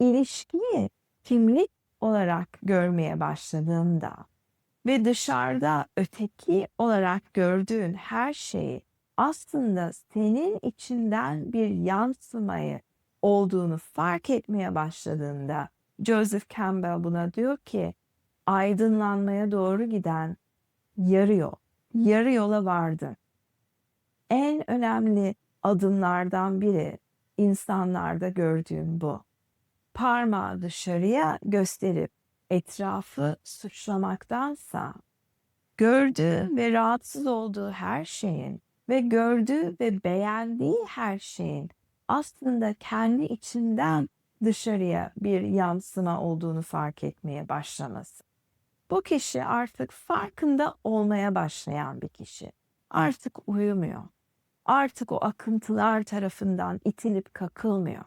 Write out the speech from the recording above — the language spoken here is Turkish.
ilişkiyi kimlik olarak görmeye başladığında ve dışarıda öteki olarak gördüğün her şeyi aslında senin içinden bir yansımayı olduğunu fark etmeye başladığında Joseph Campbell buna diyor ki aydınlanmaya doğru giden yarı yol, yarı yola vardı. En önemli adımlardan biri insanlarda gördüğüm bu. Parmağı dışarıya gösterip etrafı suçlamaktansa gördüğü ve rahatsız olduğu her şeyin ve gördüğü ve beğendiği her şeyin aslında kendi içinden dışarıya bir yansıma olduğunu fark etmeye başlaması. Bu kişi artık farkında olmaya başlayan bir kişi. Artık uyumuyor. Artık o akıntılar tarafından itilip kakılmıyor.